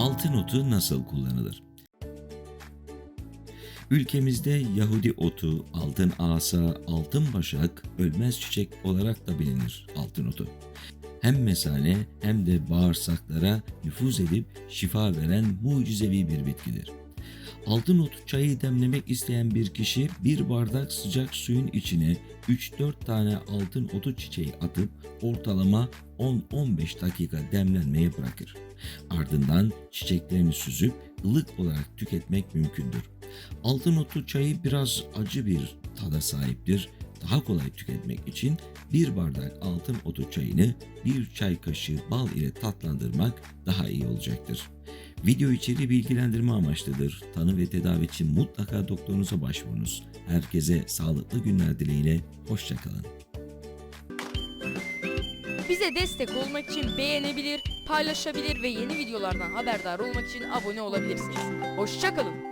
Altın otu nasıl kullanılır? Ülkemizde Yahudi otu, altın asa, altın başak, ölmez çiçek olarak da bilinir altın otu. Hem mesane hem de bağırsaklara nüfuz edip şifa veren mucizevi bir bitkidir. Altın otu çayı demlemek isteyen bir kişi bir bardak sıcak suyun içine 3-4 tane altın otu çiçeği atıp ortalama 10-15 dakika demlenmeye bırakır. Ardından çiçeklerini süzüp ılık olarak tüketmek mümkündür. Altın otu çayı biraz acı bir tada sahiptir. Daha kolay tüketmek için bir bardak altın otu çayını bir çay kaşığı bal ile tatlandırmak daha iyi olacaktır. Video içeriği bilgilendirme amaçlıdır. Tanı ve tedavi için mutlaka doktorunuza başvurunuz. Herkese sağlıklı günler dileğiyle, hoşçakalın. Bize destek olmak için beğenebilir, paylaşabilir ve yeni videolardan haberdar olmak için abone olabilirsiniz. Hoşçakalın.